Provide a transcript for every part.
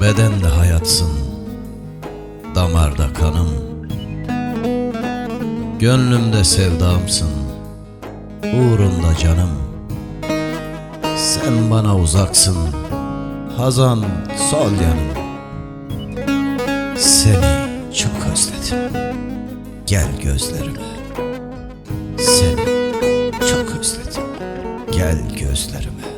bedende hayatsın Damarda kanım. Gönlümde sevdamsın Uğrunda canım. Sen bana uzaksın Hazan sol yanım. Seni çok özledim Gel gözlerime. Seni çok özledim Gel gözlerime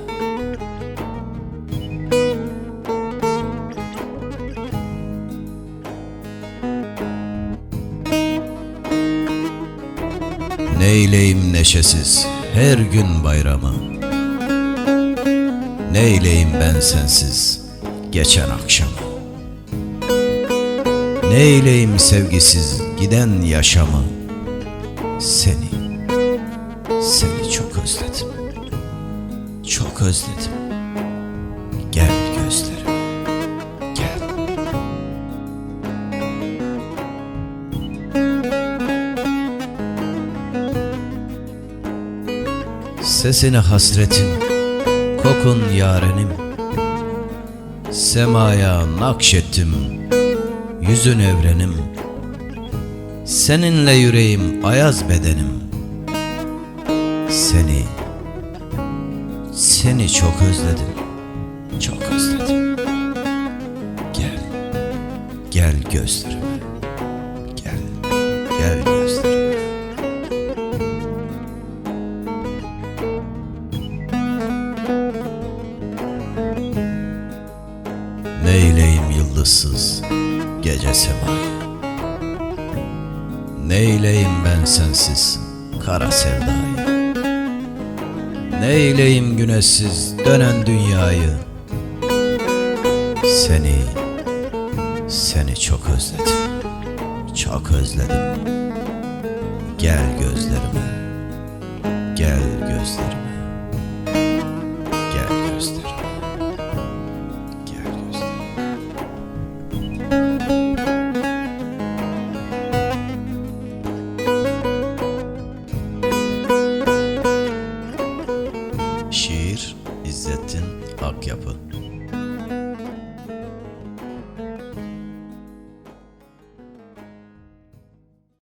Neyleyim neşesiz her gün bayramı? Neyleyim ben sensiz geçen akşamı? Neyleyim sevgisiz giden yaşamı? Seni, seni çok özledim. Çok özledim Sesine hasretim, kokun yarenim. Semaya nakşettim, yüzün evrenim. Seninle yüreğim ayaz bedenim. Seni, seni çok özledim, çok özledim. Gel, gel gözlerime, yıldızsız gece semayı Neyleyim ben sensiz kara sevdayı? Neyleyim güneşsiz dönen dünyayı? Seni, seni çok özledim Çok özledim. Gel gözlerime Gel gözlerime yapı.